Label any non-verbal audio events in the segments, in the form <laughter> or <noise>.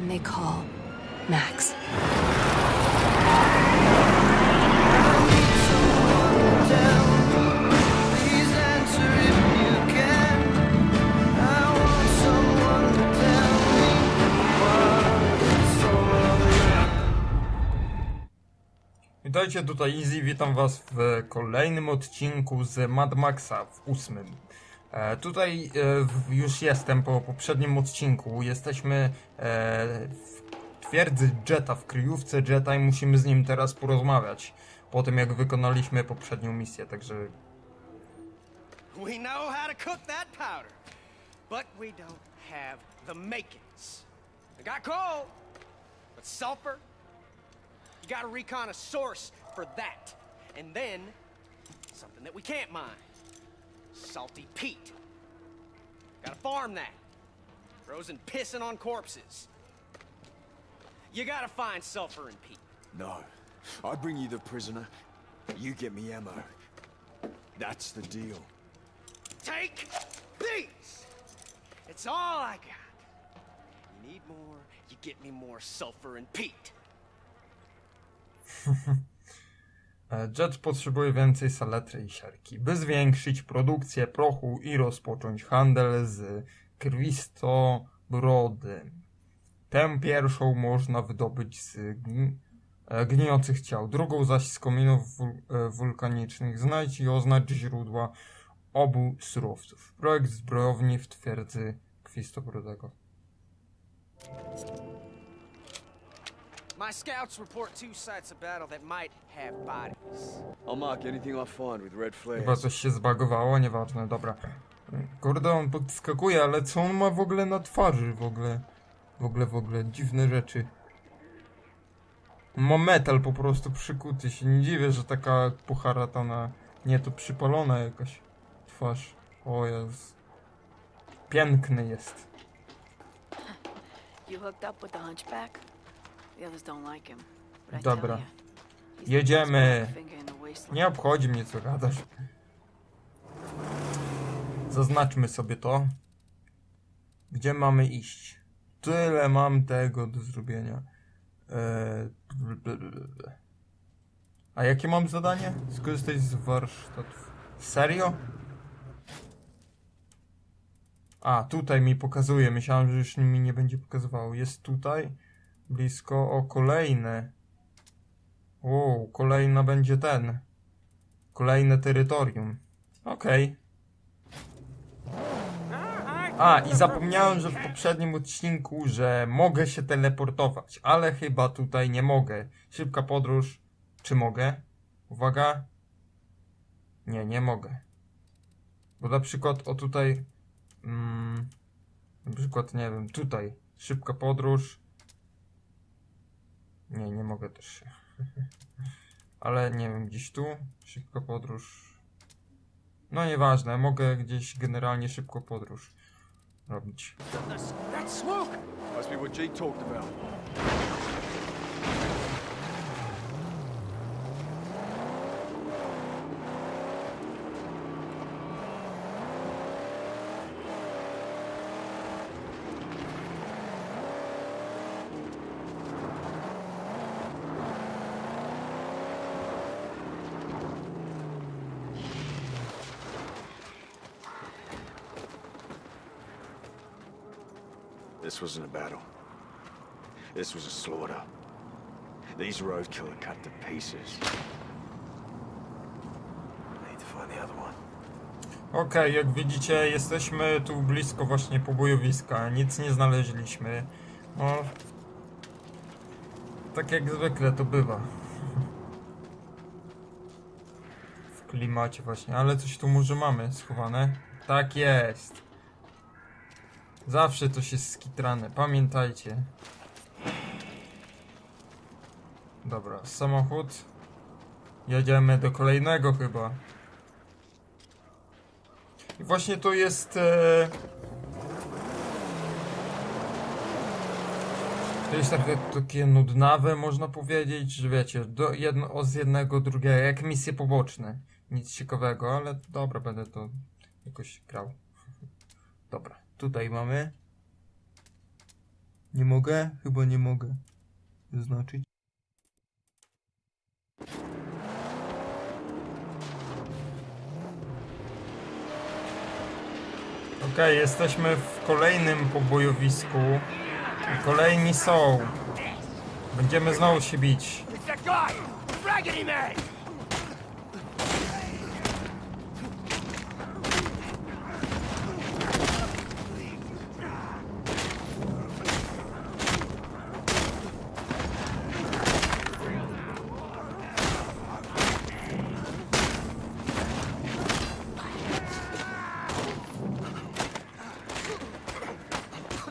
man they call Max. Witajcie, tutaj Easy, witam was w kolejnym odcinku z Mad Maxa, w ósmym. E, tutaj e, już jestem po poprzednim odcinku, jesteśmy e, w twierdzy Jetta, w kryjówce Jetta i musimy z nim teraz porozmawiać. Po tym jak wykonaliśmy poprzednią misję, także We know how to cook that powder, but we don't have the makings. I got coal, but sulfur? You gotta recon a source for that. And then, something that we can't mine salty peat. Gotta farm that. Frozen pissing on corpses. You gotta find sulfur and peat. No. I bring you the prisoner. You get me ammo. That's the deal. Take these! It's all I got. You need more, you get me more sulfur and peat. <laughs> E, Jet potrzebuje więcej saletry i siarki, by zwiększyć produkcję prochu i rozpocząć handel z krwistobrodym. Tę pierwszą można wydobyć z e, gnijących ciał, drugą zaś z kominów wul e, wulkanicznych. Znajdź i oznacz źródła obu surowców. Projekt zbrojowni w twierdzy krwistobrodego. My scouts report two sites of battle that might have bodies. I'll mark anything I find with red Chyba flares. coś się zbagowało, nieważne, dobra. Kurde, on podskakuje, ale co on ma w ogóle na twarzy w ogóle? W ogóle, w ogóle, dziwne rzeczy. Ma metal po prostu przykuty, się nie dziwię, że taka poharatana, nie, to przypalona jakaś twarz. O jest. Piękny jest. You hooked up with the hunchback? Dobra. Jedziemy. Nie obchodzi mnie co gadasz. Zaznaczmy sobie to. Gdzie mamy iść? Tyle mam tego do zrobienia. Eee, bl. A jakie mam zadanie? Skorzystać z warsztatów. Serio? A, tutaj mi pokazuje. Myślałem, że już mi nie będzie pokazywało. Jest tutaj. Blisko. O, kolejne. O, kolejna będzie ten. Kolejne terytorium. Okej. A, i zapomniałem, że w poprzednim odcinku, że mogę się teleportować, ale chyba tutaj nie mogę. Szybka podróż. Czy mogę? Uwaga. Nie, nie mogę. Bo na przykład, o tutaj. Mm, na przykład, nie wiem, tutaj. Szybka podróż. Nie, nie mogę też się. <laughs> Ale nie wiem, gdzieś tu. Szybka podróż. No nieważne, mogę gdzieś generalnie szybko podróż robić. That's, that smoke! Must be what G talked about. This wasn't a battle. This was a slaughter. These roadkill are cut to pieces. Okej, jak widzicie, jesteśmy tu blisko właśnie pobojowiska. Nic nie znaleźliśmy. No. Tak jak zwykle to bywa. W klimacie właśnie, ale coś tu może mamy schowane. Tak jest. Zawsze to się skitrane, pamiętajcie. Dobra, samochód. Jedziemy do kolejnego chyba. I właśnie to jest. E... To jest takie, takie nudnawe, można powiedzieć, że wiecie, do jedno, z jednego drugiego, jak misje poboczne. Nic ciekawego, ale dobra, będę to jakoś grał. <laughs> Dobra, tutaj mamy. Nie mogę? Chyba nie mogę. Zaznaczyć. Okej, jesteśmy w kolejnym pobojowisku. Kolejni są. Będziemy znowu się bić.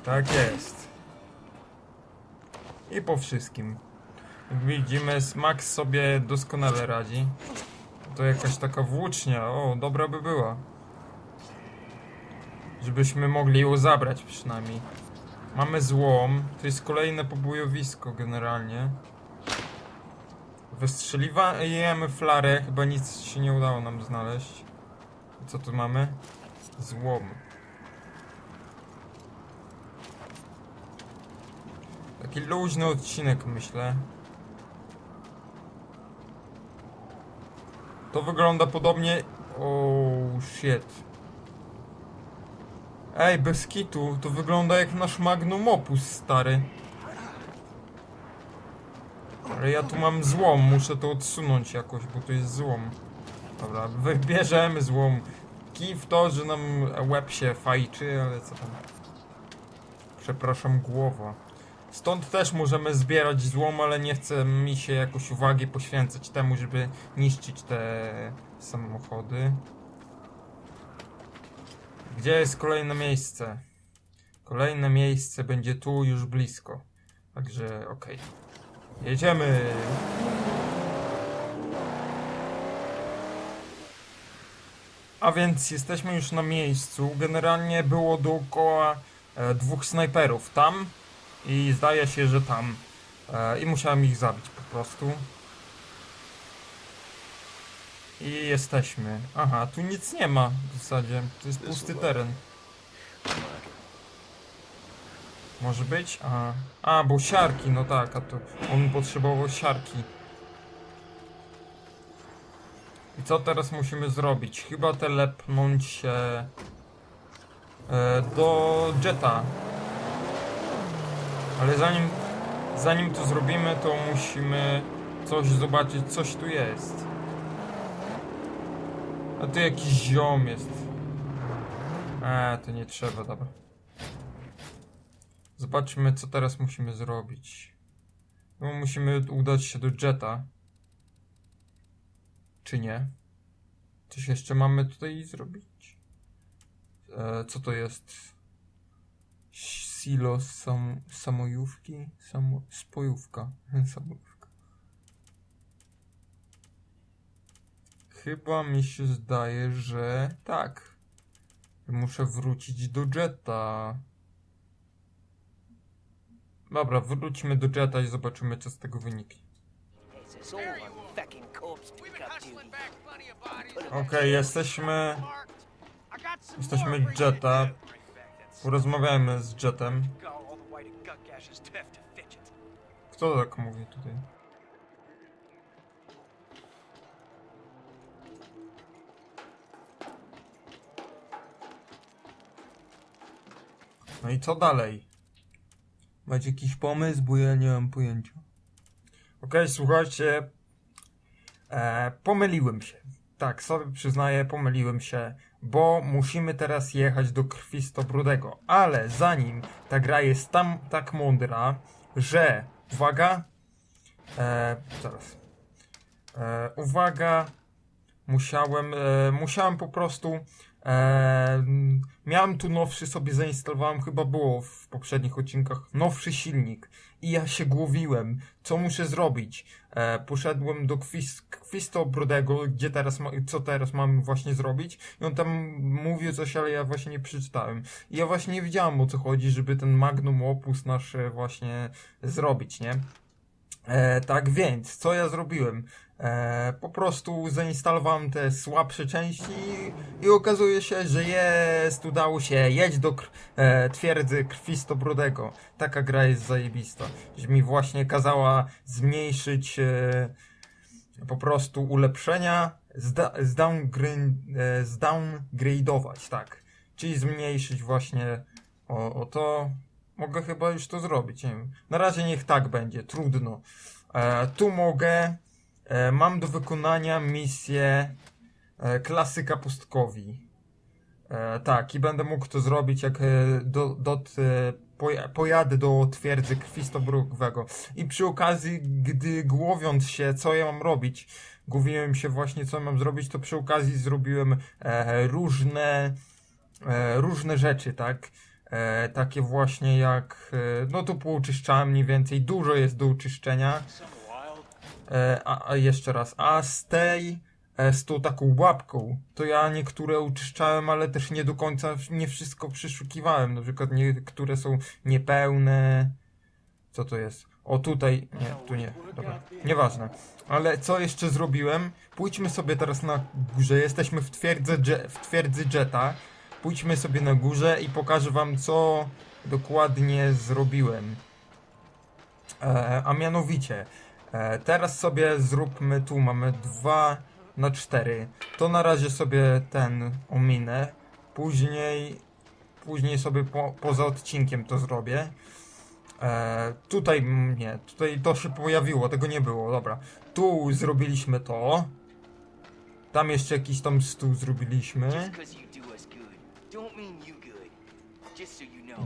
Tak jest. I po wszystkim. Widzimy, Max sobie doskonale radzi. To jakaś taka włócznia. O, dobra by była. Żebyśmy mogli ją zabrać przynajmniej. Mamy złom. To jest kolejne pobojowisko generalnie. Wystrzeliwujemy flarę. Chyba nic się nie udało nam znaleźć. Co tu mamy? Złom. Taki luźny odcinek, myślę. To wygląda podobnie... Oh shit. Ej, bez kitu, to wygląda jak nasz magnum opus, stary. Ale ja tu mam złom, muszę to odsunąć jakoś, bo to jest złom. Dobra, wybierzemy złom. Kij w to, że nam łeb się fajczy, ale co tam. Przepraszam, głowa. Stąd też możemy zbierać złom, ale nie chce mi się jakoś uwagi poświęcać temu, żeby niszczyć te samochody. Gdzie jest kolejne miejsce? Kolejne miejsce będzie tu już blisko. Także okej. Jedziemy! A więc jesteśmy już na miejscu. Generalnie było dookoła e, dwóch snajperów. Tam i zdaje się, że tam. E, I musiałem ich zabić po prostu. I jesteśmy. Aha, tu nic nie ma w zasadzie. To jest pusty teren. Może być? Aha. A, bo siarki, no tak, a to on potrzebował siarki. I co teraz musimy zrobić? Chyba telepnąć się e, do Jetta. Ale zanim, zanim to zrobimy, to musimy coś zobaczyć, coś tu jest. A tu jakiś ziom jest. Eee, to nie trzeba, dobra. Zobaczmy, co teraz musimy zrobić. No, musimy udać się do Jetta. Czy nie? Coś jeszcze mamy tutaj zrobić? E, co to jest? Silo sam, samojówki? Samo, spojówka. Samojówka. Chyba mi się zdaje, że tak. Muszę wrócić do Jetta. Dobra, wróćmy do Jetta i zobaczymy, co z tego wyniknie. Okej, jesteśmy... Some Jesteśmy to Jetta. Porozmawiajmy z it. Kto tak mówi tutaj? No i co dalej? Macie jakiś pomysł, bo ja nie mam pojęcia. Okej, słuchajcie. E, pomyliłem się. Tak, sobie przyznaję, pomyliłem się, bo musimy teraz jechać do Krwistobrudego. Ale zanim ta gra jest tam tak mądra, że, uwaga, e, zaraz, e, uwaga, musiałem, e, musiałem po prostu, e, miałem tu nowszy sobie zainstalowałem, chyba było w poprzednich odcinkach, nowszy silnik i ja się głowiłem, co muszę zrobić. E, poszedłem do Kwis- Kwistobrodego, gdzie teraz, ma, co teraz mam właśnie zrobić i on tam mówił coś, ale ja właśnie nie przeczytałem. I ja właśnie nie wiedziałem o co chodzi, żeby ten magnum opus nasz e, właśnie zrobić, nie? E, tak więc, co ja zrobiłem? E, po prostu zainstalowałem te słabsze części i okazuje się, że jest, udało się, jedź do kr- e, twierdzy krwistobrodego. Taka gra jest zajebista, że mi właśnie kazała zmniejszyć e, po prostu ulepszenia, zda, e, tak. Czyli zmniejszyć właśnie o, o to. Mogę chyba już to zrobić, nie wiem. Na razie niech tak będzie, trudno. E, tu mogę, mam do wykonania misję e, klasyka pustkowi. E, tak, i będę mógł to zrobić, jak e, do, do, e, poja- pojadę do twierdzy krwistobrugwego. I przy okazji, gdy głowiąc się, co ja mam robić, głowiłem się właśnie, co mam zrobić, to przy okazji zrobiłem e, różne, e, różne rzeczy, tak? E, takie właśnie jak, e, no tu pouczyszczałem mniej więcej, dużo jest do uczyszczenia. E, a, a jeszcze raz, a z tej, e, z tą taką łapką, to ja niektóre uczyszczałem, ale też nie do końca, nie wszystko przeszukiwałem. Na przykład niektóre są niepełne. Co to jest? O tutaj, nie, tu nie, dobra, nieważne. Ale co jeszcze zrobiłem? Pójdźmy sobie teraz na górze, jesteśmy w twierdzy, w twierdzy Jetta. Pójdźmy sobie na górze i pokażę wam, co dokładnie zrobiłem. E, a mianowicie, teraz sobie zróbmy tu, mamy 2 na 4. To na razie sobie ten ominę. Później, później sobie po, poza odcinkiem to zrobię. E, tutaj nie, tutaj to się pojawiło, tego nie było, dobra. Tu zrobiliśmy to. Tam jeszcze jakiś tam stół zrobiliśmy.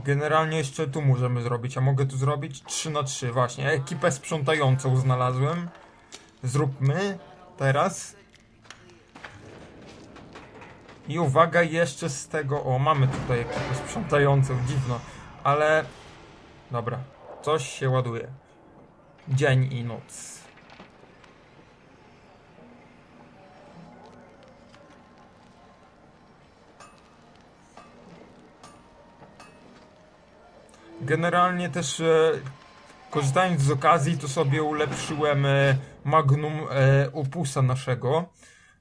Generalnie jeszcze tu możemy zrobić, a mogę tu zrobić 3 na 3 właśnie. Ekipę sprzątającą znalazłem. Zróbmy teraz. I uwaga jeszcze z tego, o mamy tutaj ekipę sprzątającą, dziwno, ale dobra, coś się ładuje. Dzień i noc. Generalnie też e, korzystając z okazji, to sobie ulepszyłem e, magnum e, opusa naszego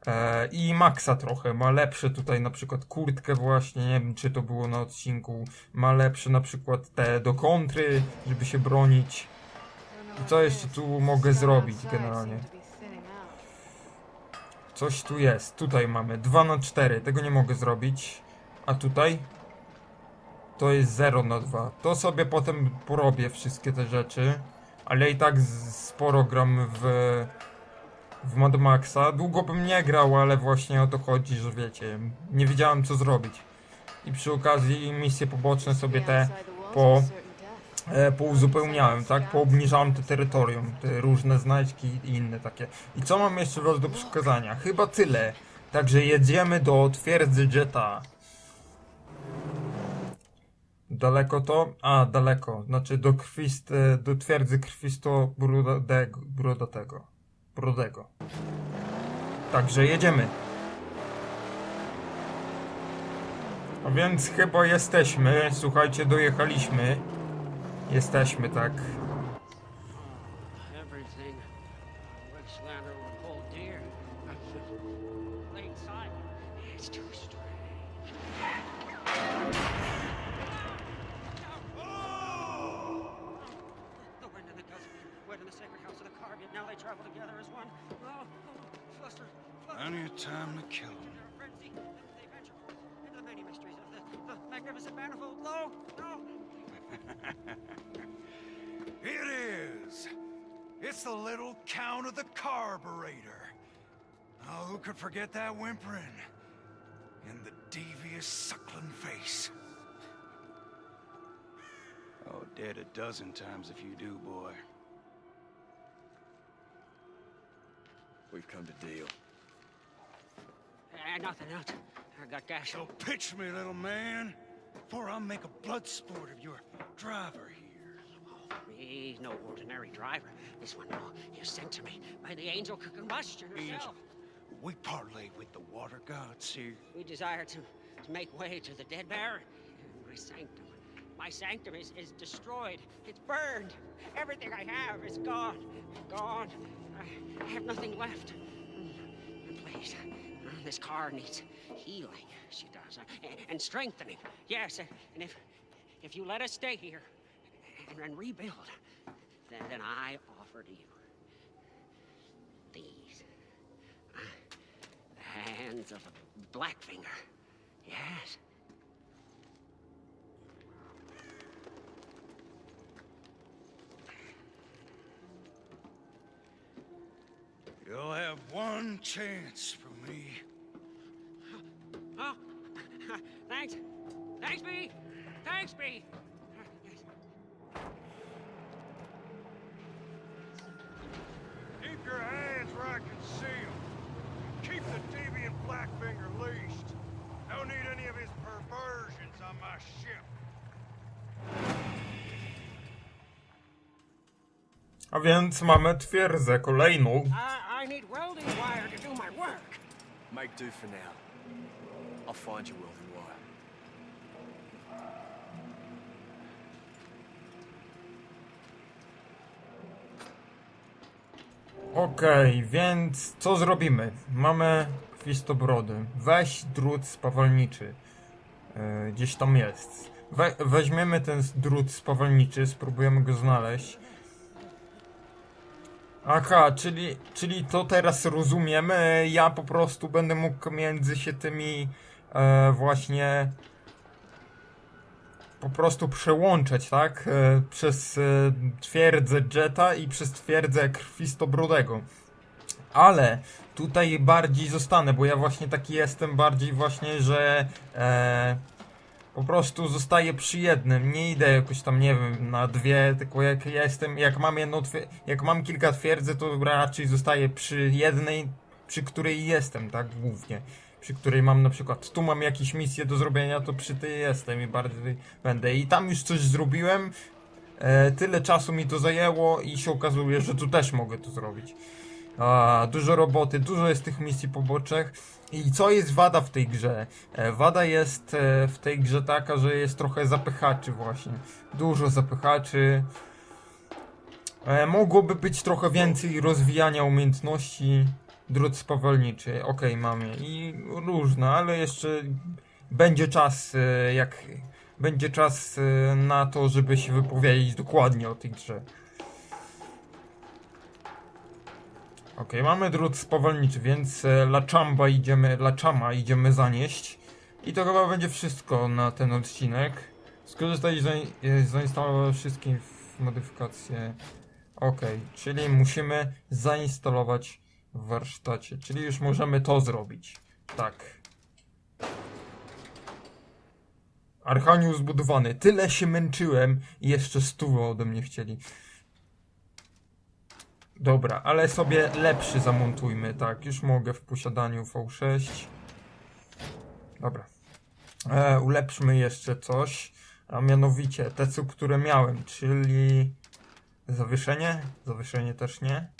e, i Maxa trochę. Ma lepsze tutaj na przykład kurtkę właśnie, nie wiem czy to było na odcinku. Ma lepsze na przykład te do kontry, żeby się bronić. I co jeszcze tu mogę zrobić generalnie? Coś tu jest. Tutaj mamy 2 na 4 Tego nie mogę zrobić. A tutaj? To jest 0 na 2. To sobie potem porobię wszystkie te rzeczy. Ale i tak sporo gram w, w Mad Maxa. Długo bym nie grał, ale właśnie o to chodzi, że wiecie, nie wiedziałem co zrobić. I przy okazji misje poboczne sobie te po, e, pouzupełniałem, tak? Poobniżałem te terytorium, te różne znajdźki i inne takie. I co mam jeszcze was do przekazania? Chyba tyle. Także jedziemy do twierdzy Jetta. Daleko to? A, daleko. Znaczy do krwist, e, do twierdzy krwisto brudego, brudatego. Brudego. Także jedziemy. A więc chyba jesteśmy. Słuchajcie, dojechaliśmy. Jesteśmy, tak. It's the little count of the carburetor. Oh, who could forget that whimpering? And the devious suckling face. Oh, dead a dozen times if you do, boy. We've come to deal. Eh, nothing else. I got gas. So pitch me, little man, before I make a blood sport of your driver here. He's no ordinary driver. This one, oh, is sent to me by the angel combustion herself. Angel. We parlay with the water gods here. We desire to, to make way to the dead baron and resanctum. My sanctum is, is destroyed. It's burned. Everything I have is gone. Gone. I, have nothing left. Mm, Please, uh, this car needs healing. She does. Uh, and, and strengthening. Yes, uh, and if if you let us stay here and, and rebuild, then, I offer to you these. Uh, the hands of a Blackfinger. Yes. You'll have one chance from me. Oh, <laughs> thanks. Thanks, B. Thanks, B. A więc mamy twierdzę kolejną. I, I need welding wire to do my work. Make do for now. I'll find you welding wire. Okej, więc co zrobimy? Mamy krwistobrody. Weź drut spawalniczy. E, gdzieś tam jest. We, weźmiemy ten drut spawalniczy, spróbujemy go znaleźć. Aha, czyli, czyli to teraz rozumiemy. Ja po prostu będę mógł między się tymi e, właśnie po prostu przełączać, tak? E, przez e, twierdzę Jetta i przez twierdzę Krwistobrodego. Ale tutaj bardziej zostanę, bo ja właśnie taki jestem bardziej właśnie, że e, po prostu zostaję przy jednym. Nie idę jakoś tam, nie wiem, na dwie, tylko jak ja jestem, jak mam twie- jak mam kilka twierdzę, to raczej zostaję przy jednej, przy której jestem, tak? Głównie przy której mam na przykład, tu mam jakieś misje do zrobienia, to przy tej jestem i bardziej będę. I tam już coś zrobiłem, e, tyle czasu mi to zajęło i się okazuje, że tu też mogę to zrobić. A, dużo roboty, dużo jest tych misji pobocznych. I co jest wada w tej grze? E, wada jest e, w tej grze taka, że jest trochę zapychaczy właśnie. Dużo zapychaczy. E, mogłoby być trochę więcej rozwijania umiejętności. Drut spawalniczy, okej, mamy. I różne, ale jeszcze będzie czas, jak będzie czas na to, żeby się wypowiedzieć dokładnie o tej grze. Okej, mamy drut spawalniczy, więc e, Laczamba idziemy, Laczama idziemy zanieść. I to chyba będzie wszystko na ten odcinek. Skorzystać i e, zainstalować wszystkie modyfikacje. Okej, czyli musimy zainstalować w warsztacie, czyli już możemy to zrobić. Tak. Archaniu zbudowany. Tyle się męczyłem i jeszcze stówę ode mnie chcieli. Dobra, ale sobie lepszy zamontujmy, tak. Już mogę w posiadaniu V6. Dobra. E, ulepszmy jeszcze coś, a mianowicie te, które miałem, czyli zawieszenie. Zawieszenie też nie.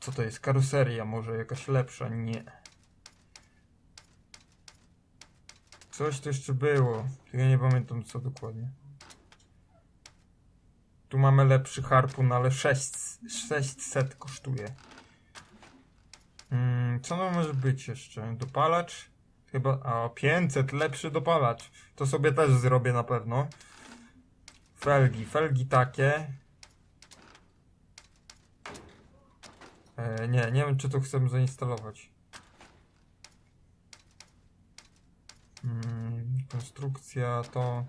Co to jest? Karoseria może jakaś lepsza? Nie. Coś to jeszcze było. Ja nie pamiętam co dokładnie. Tu mamy lepszy harpun, ale 6, 600 kosztuje. Mm, co to może być jeszcze? Dopalacz? Chyba. A 500, lepszy dopalacz. To sobie też zrobię na pewno. Felgi, felgi takie. E, nie, nie wiem czy to chcę zainstalować. Mm, konstrukcja to.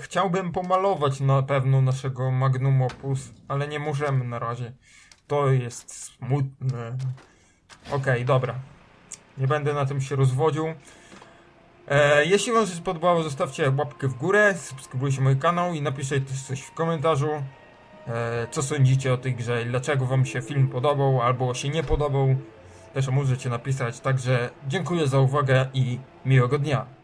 Chciałbym pomalować na pewno naszego Magnum Opus, ale nie możemy na razie. To jest smutne. Okej, dobra. Nie będę na tym się rozwodził. E, jeśli Wam się spodobało, zostawcie łapkę w górę, subskrybujcie mój kanał i napiszcie też coś w komentarzu. E, co sądzicie o tej grze, dlaczego Wam się film podobał albo się nie podobał. Też możecie napisać. Także dziękuję za uwagę i miłego dnia.